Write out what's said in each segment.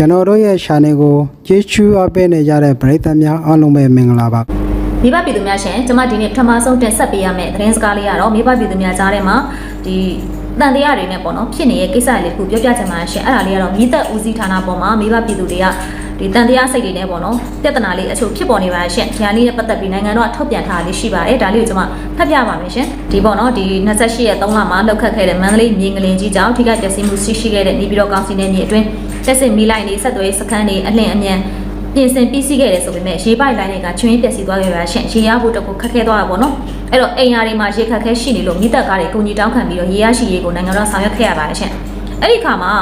ကျွန်တော်တို့ရဲ့ channel ကိုကြည့်ရှုအပ်ပေးနေကြတဲ့ပရိသတ်များအားလုံးပဲမင်္ဂလာပါမိဘပြည်သူများရှင်ကျမဒီနေ့ပထမဆုံးတင်ဆက်ပေးရမယ့်သတင်းစကားလေးကတော့မိဘပြည်သူများကြားထဲမှာဒီတန်တရားတွေနဲ့ပေါ့နော်ဖြစ်နေတဲ့ကိစ္စလေးတစ်ခုပြောပြချင်ပါရှင်အဲ့ဒါလေးကတော့မိသက်ဦးစီးဌာနပေါ်မှာမိဘပြည်သူတွေက ဒီတန်တရားစိတ်တွေနဲ့ပေါ့နော်ပြဿနာလေးအချို့ဖြစ်ပေါ်နေပါရှင်ဒီဟာလေးနဲ့ပတ်သက်ပြီးနိုင်ငံတော်ကထုတ်ပြန်ထားတာလေးရှိပါတယ်ဒါလေးကိုကျွန်မဖတ်ပြပါမယ်ရှင်ဒီပေါ့နော်ဒီ28ရက်3လမှာလောက်ခတ်ခဲ့တဲ့မန္တလေးမြေငလင်ကြီးကြောင့်ထိခိုက်ပျက်စီးမှုရှိရှိခဲ့တဲ့နေပြည်တော်ကောင်စီနယ်မြေအတွင်းတက်စစ်မီလိုက်နေဆက်သွယ်စခန်းတွေအလင်းအမြန်ပြင်ဆင်ပြီးစီးခဲ့တယ်ဆိုပေမဲ့ရေပိုက်လိုင်းတွေကချွင်းပျက်စီးသွားခဲ့ပါရှင့်ရေရဖို့တကူခက်ခဲသွားတာပေါ့နော်အဲ့တော့အိမ်ယာတွေမှာရေခက်ခဲရှိနေလို့မိသက်ကားတွေကုန်ကြီးတောင်းခံပြီးတော့ရေရရှိရေကိုနိုင်ငံတော်ဆောင်ရွက်ခဲ့ရပါတယ်ရှင့်အဲ့ဒီခါမှာ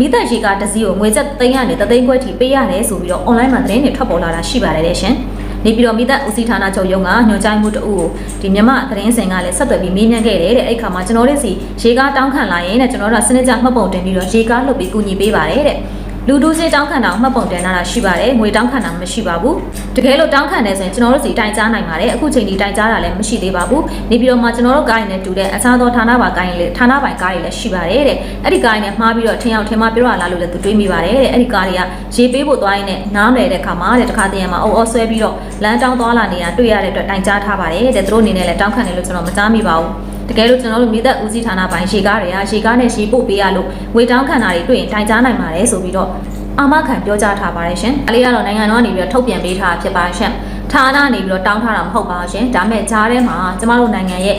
မိသက်ရေကားတစ်စီးကိုငွေသက်သိန်းကနေတသိန်းခွဲထိပေးရတယ်ဆိုပြီးတော့ online မှာသတင်းတွေထွက်ပေါ်လာတာရှိပါတယ်တဲ့ရှင်နေပြီးတော့မိသက်ဦးစီးဌာနချုပ်ရုံးကညွှန်ကြားမှုတအုပ်ကိုဒီမြမသတင်းစင်ကလည်းဆက်သွယ်ပြီးမေးမြန်းခဲ့တယ်တဲ့အဲ့ခါမှာကျွန်တော်တို့စီရေကားတောင်းခံလာရင်တဲ့ကျွန်တော်တို့ကစနစ်ကျမှတ်ပုံတင်ပြီးတော့ရေကားလှုပ်ပြီးကူညီပေးပါတယ်တဲ့ လူဒူးစေးတောင်းခံတာကိုမှတ်ပုံတင်လာတာရှိပါတယ်ငွေတောင်းခံတာမရှိပါဘူးတကယ်လို့တောင်းခံတယ်ဆိုရင်ကျွန်တော်တို့စီတိုင်ကြားနိုင်ပါတယ်အခုချိန်ဒီတိုင်ကြားတာလည်းမရှိသေးပါဘူးနေပြီးတော့မှကျွန်တော်တို့ကားရည်နဲ့တူတဲ့အခြားသောဌာနပါကားရည်လေဌာနပိုင်ကားရည်လည်းရှိပါတယ်တဲ့အဲ့ဒီကားရည်နဲ့မှားပြီးတော့ထင်အောင်ထင်မှားပြောရလားလို့လည်းသူတွေးမိပါတယ်တဲ့အဲ့ဒီကားတွေကရေပေးဖို့သွားရင်းနဲ့နားနယ်တဲ့ခါမှာတဲ့တခါတည်းမှာအော်အော်ဆွဲပြီးတော့လမ်းတောင်းသွားလာနေတာတွေ့ရတဲ့အတွက်တိုင်ကြားထားပါတယ်တဲ့သူတို့အနေနဲ့လည်းတောင်းခံတယ်လို့ကျွန်တော်မကြားမိပါဘူး တကယ်လို့ကျွန်တော်တို့မိသက်ဦးစီးဌာနပိုင်းရေကားတွေကရေကားနဲ့ရေပို့ပေးရလို့ငွေတောင်းခံတာတွေတွေ့ရင်တိုင်ကြားနိုင်ပါတယ်ဆိုပြီးတော့အာမခံပြောကြားထားပါတယ်ရှင်။အလေးကတော့နိုင်ငံတော်ကနေပြီးတော့ထုတ်ပြန်ပေးထားတာဖြစ်ပါရှင်။ဌာနနေပြီးတော့တောင်းထားတာမဟုတ်ပါဘူးရှင်။ဒါမဲ့ဂျားထဲမှာကျမတို့နိုင်ငံရဲ့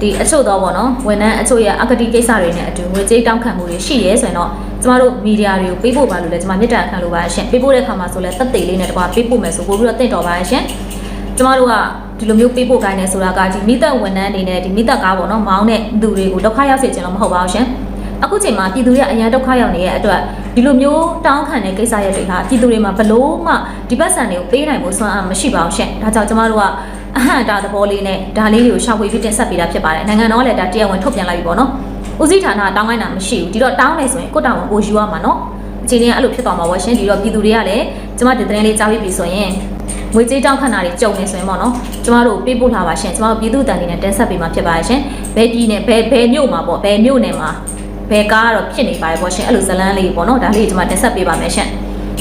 ဒီအချို့တော့ဗောနော်ဝန်ထမ်းအချို့ရဲ့အကတိကိစ္စတွေနဲ့အတူငွေကြေးတောင်းခံမှုတွေရှိရဲဆိုရင်တော့ကျမတို့မီဒီယာတွေကိုပေးဖို့ပါလို့လည်းကျမမြစ်တာခံလို့ပါရှင်ပေးဖို့တဲ့ခါမှာဆိုလဲသက်သေလေးနဲ့တကွာပေးဖို့မယ်ဆိုပို့ပြီးတော့တင့်တော်ပါရှင်ကျမတို့က ဒီလိုမျိုးပေးဖို့ကိုင်းနေဆိုတာကဒီမိသက်ဝန်ထမ်းအနေနဲ့ဒီမိသက်ကားပေါ့နော်မောင်းတဲ့သူတွေကိုဒုက္ခရောက်စေချင်လို့မဟုတ်ပါဘူးရှင်အခုချိန်မှာပြည်သူတွေကအရန်ဒုက္ခရောက်နေတဲ့အတွက်ဒီလိုမျိုးတောင်းခံတဲ့ကိစ္စရပ်တွေဟာပြည်သူတွေမှာဘလို့မှဒီဘက်ဆန်တွေကိုပေးနိုင်ဖို့စွမ်းအားမရှိပါဘူးရှင်ဒါကြောင့်ကျမတို့ကအဟန့်တာသဘောလေးနဲ့ဒါလေးတွေကိုရှောက်ဝေပြီးတင်ဆက်ပေးတာဖြစ်ပါတယ်နိုင်ငံတော်ကလည်းဒါတရားဝင်ထုတ်ပြန်လိုက်ပြီပေါ့နော်ဦးစီးဌာနကတောင်းလိုက်တာမရှိဘူးဒီတော့တောင်းနေဆိုရင်ကိုတောင်းကိုယူရမှာနော်အခြေအနေကအဲ့လိုဖြစ်သွားမှာပေါ့ရှင်ဒီတော့ပြည်သူတွေကလည်းကျမဒီသတင်းလေးကြားပြီးပြီဆိုရင် ငွေကြေးတောင်းခံတာတွေကြုံနေဆိုရင်ပေါ့နော်ကျမတို့ပေးပို့လာပါရှင်ကျမတို့ပြည်သူတန်တွေနဲ့တင်ဆက်ပေးမှာဖြစ်ပါရှင်ဘယ်ပြည်နယ်ဘယ်ဘယ်မြို့မှာပေါ့ဘယ်မြို့နယ်မှာဘယ်ကားကတော့ဖြစ်နေပါတယ်ပေါ့ရှင်အဲ့လိုဇလန်းလေးပေါ့နော်ဒါလေးကျမတင်ဆက်ပေးပါမယ်ရှင်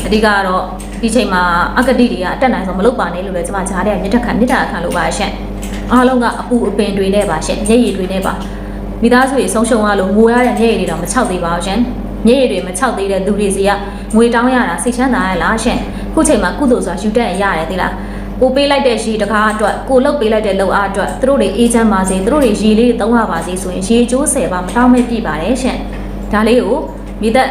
အဓိကကတော့ဒီချိန်မှာအကတိတွေကအတက်နိုင်ဆုံးမလုပ်ပါနဲ့လို့လည်းကျမကြားတဲ့မြစ်ထက်ခံမြစ်တာခံလို့ပါရှင်အားလုံးကအပူအပင်တွေနဲ့ပါရှင်မျက်ရည်တွေနဲ့ပါမိသားစုတွေဆုံးရှုံးရလို့ငိုရတဲ့မျက်ရည်တွေတော့မချောက်သေးပါဘူးရှင်မျက်ရည်တွေမချောက်သေးတဲ့သူတွေစီကငွေတောင်းရတာစိတ်ချမ်းသာရလားရှင် ခုချိန်မှာကုသိုလ်ဆိုတာယူတတ်ရတယ်သိလားကိုပေးလိုက်တဲ့ရေတကားအတွက်ကိုလုတ်ပေးလိုက်တဲ့လုံအားအတွက်သူတို့တွေအေးချမ်းပါစေသူတို့တွေရေလေးတွေသုံးရပါစေဆိုရင်ရေကျိုးဆယ်ပါမတောင်းမဲ့ပြပါတယ်ရှင်ဒါလေးကိုမိသက်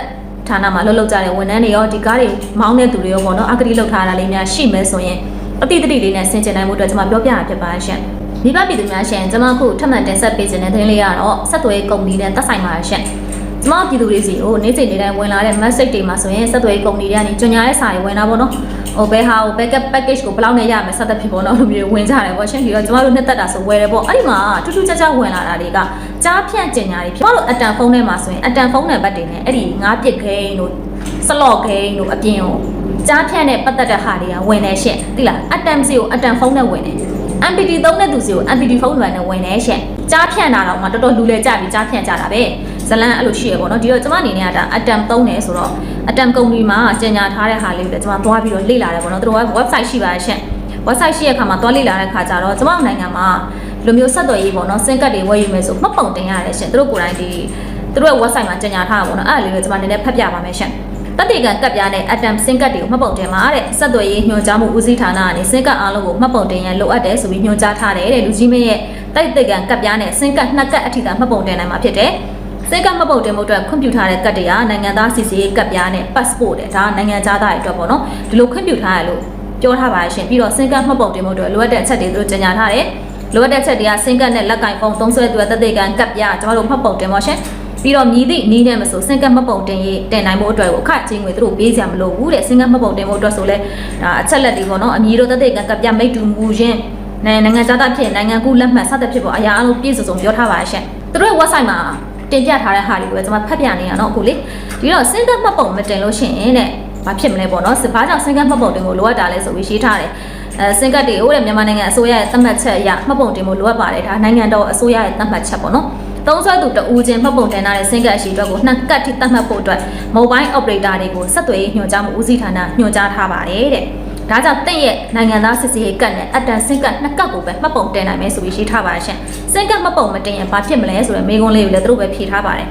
ဌာနမှာလှုပ်လှုပ်ကြတဲ့ဝန်ထမ်းတွေရောဒီကားတွေမောင်းတဲ့သူတွေရောပေါ့နော်အကတိလောက်ထားတာလေးများရှိမယ်ဆိုရင်အတိတ်တိလေးနဲ့ဆင်ကျင်နိုင်မှုအတွက်ကျွန်မပြောပြတာဖြစ်ပါရှင်မိဘပြည်သူများရှင်ကျွန်မအခုထပ်မံတင်ဆက်ပေးခြင်းတဲ့သတင်းလေးကတော့ဆက်သွယ်ရေးကုမ္ပဏီနဲ့သက်ဆိုင်ပါရှင် ကျွန်မပြည်သူတွေစီကိုနေ့စဉ်နေ့တိုင်းဝင်လာတဲ့ message တွေမှာဆိုရင်ဆက်သွယ်ရေးကုမ္ပဏီတွေကနေကြညာတဲ့စာတွေဝင်လာပေါ့နော်ဟိုဘယ်ဟာကို backup package ကိုဘယ်လောက်နဲ့ရမယ်ဆက်သက်ဖြစ်ပေါ့နော်လို့မျိုးဝင်ကြတယ်ပေါ့ရှင်ဒီတော့ကျွန်မတို့နှစ်သက်တာဆိုဝယ်တယ်ပေါ့အဲ့ဒီမှာထူးထူးခြားခြားဝင်လာတာတွေကကြားဖြန့်ကြညာတွေဖြစ်တော့အတန်ဖုန်းထဲမှာဆိုရင်အတန်ဖုန်းနံပါတ်တွေနဲ့အဲ့ဒီငါးပြစ်ခိန်းတို့စလော့ခိန်းတို့အပြင်ကိုကြားဖြန့်တဲ့ပတ်သက်တဲ့ဟာတွေကဝင်နေရှင့်သိလားအတန်စီကိုအတန်ဖုန်းနဲ့ဝင်နေ MPT သုံးတဲ့သူစီကို MPT ဖုန်းနံပါတ်နဲ့ဝင်နေရှင့်ကြားဖြန့်တာတော့မှတော်တော်လူလဲကြပြီးကြားဖြန့်ကြတာပဲ ဇလန်အဲ့လိုရှိရပေါ့နော်ဒီတော့ကျမအနေနဲ့ကဒါအတမ်သုံးတယ်ဆိုတော့အတမ်ကုမ္ပဏီမှာကြေညာထားတဲ့ဟာလေးကိုကျမသွားပြီးတော့လေ့လာတယ်ပေါ့နော်သူတို့က website ရှိပါတယ်ရှင့် website ရှိတဲ့အခါမှာသွားလေ့လာတဲ့အခါကျတော့ကျမတို့နိုင်ငံမှာဒီလိုမျိုးဆက်သွယ်ရေးပေါ့နော်စင်ကတ်တွေဝယ်ယူမယ်ဆိုမှတ်ပုံတင်ရတယ်ရှင့်သူတို့ကိုယ်တိုင်ဒီသူတို့ရဲ့ website မှာကြေညာထားတာပေါ့နော်အဲ့ဒါလေးကိုကျမနည်းနည်းဖတ်ပြပါမယ်ရှင့်တက်တေကန်ကပ်ပြားနဲ့အတမ်စင်ကတ်တွေကိုမှတ်ပုံတင်မှာတဲ့ဆက်သွယ်ရေးညွှန်ကြားမှုဦးစီးဌာနကနေစင်ကတ်အားလုံးကိုမှတ်ပုံတင်ရန်လိုအပ်တယ်ဆိုပြီးညွှန်ကြားထားတယ်တဲ့လူကြီးမင်းရဲ့တိုက်တေကန်ကပ်ပြားနဲ့စင်ကတ်နှစ်ကတ်အထိသာမှတ်ပုံတင်နိုင်မှာဖြစ်တယ် စိတ်ကမှတ်ပုံတင်မှုအတွက်ခွင့်ပြုထားတဲ့ကတ်တွေကနိုင်ငံသားစီစီကတ်ပြားနဲ့ passport တဲ့ဒါနိုင်ငံသားတွေအတွက်ပေါ့နော်ဒီလိုခွင့်ပြုထားရလို့ပြောထားပါရှင်ပြီးတော့စင်ကတ်မှတ်ပုံတင်မှုအတွက်လိုအပ်တဲ့အချက်တွေသူတို့ကြေညာထားတယ်လိုအပ်တဲ့ချက်တွေကစင်ကတ်နဲ့လက်ကင်ဖုန်းသုံးဆွဲသူရဲ့တသက်ကန်ကတ်ပြားကျွန်တော်တို့မှတ်ပုံတင်ပါရှင်ပြီးတော့မြည်သည့်နီးနဲ့မဆိုစင်ကတ်မှတ်ပုံတင်ရေးတင်နိုင်မှုအတွက်ကိုအခချင်းငွေသူတို့ပေးစရာမလိုဘူးတဲ့စင်ကတ်မှတ်ပုံတင်မှုအတွက်ဆိုလဲဒါအချက်လက်တွေပေါ့နော်အမည်တို့တသက်ကန်ကတ်ပြားမိတ်တူမူရင်းနိုင်ငံသားဖြစ်နိုင်ငံကူးလက်မှတ်စသဖြင့်ပေါ့အရာအလုံးပြည့်စုံစုံပြောထားပါရှင်သူတို့ရဲ့ website မှာ တင်ပြထားတဲ့ဟာတွေကိုပဲကျွန်မဖတ်ပြနေရတော့အခုလေဒီတော့စင်ကတ်မှတ်ပုံမတင်လို့ရှိရင်တဲ့ဘာဖြစ်မလဲပေါ့နော်စဘာကြောင့်စင်ကတ်မှတ်ပုံတင်ကိုလိုအပ်တာလဲဆိုပြီးရေးထားတယ်အဲစင်ကတ်တွေကိုတဲ့မြန်မာနိုင်ငံအစိုးရရဲ့သတ်မှတ်ချက်အရမှတ်ပုံတင်ဖို့လိုအပ်ပါတယ်ဒါနိုင်ငံတော်အစိုးရရဲ့သတ်မှတ်ချက်ပေါ့နော်သုံးစွဲသူတဦးချင်းမှတ်ပုံတင်ထားတဲ့စင်ကတ်အရှိအတွက်ကိုနှစ်ကတ်ထိသတ်မှတ်ဖို့အတွက် mobile operator တွေကိုဆက်သွယ်ရေးညွှန်ကြားမှုဦးစီးဌာနညွှန်ကြားထားပါတယ်တဲ့ ဒါကြောင့်တင့်ရဲ့နိုင်ငံသားစစ်စေးရေးကတ်နဲ့အတန်စင်ကတ်နှစ်ကတ်ကိုပဲမှတ်ပုံတင်နိုင်မယ်ဆိုပြီးရှိထားပါတယ်ရှင်စင်ကတ်မှတ်ပုံမတင်ရင်ဘာဖြစ်မလဲဆိုတဲ့မေးခွန်းလေးကိုလည်းသူတို့ပဲဖြေထားပါတယ်